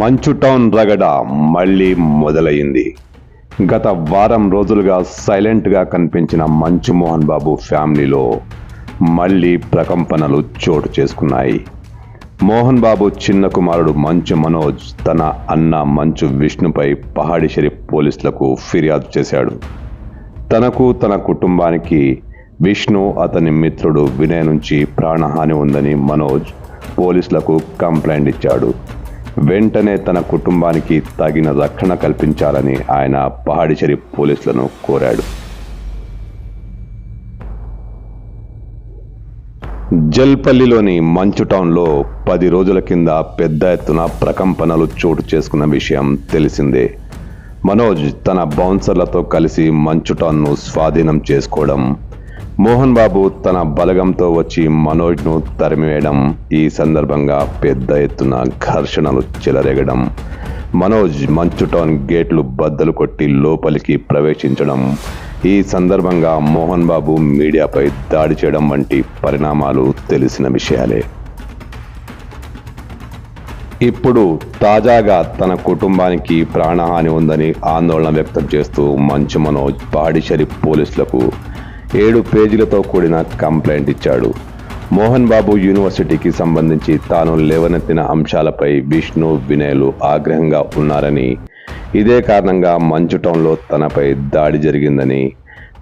మంచు టౌన్ రగడ మళ్ళీ మొదలైంది గత వారం రోజులుగా సైలెంట్గా కనిపించిన మంచు మోహన్ బాబు ఫ్యామిలీలో మళ్ళీ ప్రకంపనలు చోటు చేసుకున్నాయి. మోహన్ బాబు చిన్న కుమారుడు మంచు మనోజ్ తన అన్న మంచు విష్ణుపై పహాడి షరీఫ్ పోలీసులకు ఫిర్యాదు చేశాడు. తనకు తన కుటుంబానికి విష్ణు అతని మిత్రుడు వినయ్ నుంచి ప్రాణహాని ఉందని మనోజ్ పోలీసులకు కంప్లైంట్ ఇచ్చాడు. వెంటనే తన కుటుంబానికి తగిన రక్షణ కల్పించాలని ఆయన పహాడిచెరి పోలీసులను కోరాడు. జల్పల్లిలోని మంచు టౌన్లో పది రోజుల కింద పెద్ద ఎత్తున ప్రకంపనలు చోటు చేసుకున్న విషయం తెలిసిందే. మనోజ్ తన బౌన్సర్లతో కలిసి మంచు టౌన్ను స్వాధీనం చేసుకోవడం మోహన్ బాబు తన బలగంతో వచ్చి మనోజ్ను తరిమివేయడం ఈ సందర్భంగా పెద్ద ఎత్తున ఘర్షణలు చెలరేగడం మనోజ్ మంచు టౌన్ గేట్లు బద్దలు కొట్టి లోపలికి ప్రవేశించడం ఈ సందర్భంగా మోహన్ బాబు మీడియాపై దాడి చేయడం వంటి పరిణామాలు తెలిసిన విషయాలే. ఇప్పుడు తాజాగా తన కుటుంబానికి ప్రాణహాని ఉందని ఆందోళన వ్యక్తం చేస్తూ మంచు మనోజ్ పాడి పోలీసులకు ఏడు పేజీలతో కూడిన కంప్లైంట్ ఇచ్చాడు. మోహన్ బాబు యూనివర్సిటీకి సంబంధించి తాను లేవనెత్తిన అంశాలపై విష్ణు వినయ్లు ఆగ్రహంగా ఉన్నారని ఇదే కారణంగా మంచు టౌన్లో తనపై దాడి జరిగిందని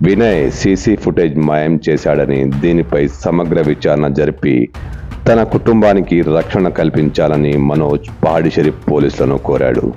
వినయ్ సీసీ ఫుటేజ్ మాయం చేశాడని దీనిపై సమగ్ర విచారణ జరిపి తన కుటుంబానికి రక్షణ కల్పించాలని మనోజ్ పహాడి పోలీసులను కోరాడు.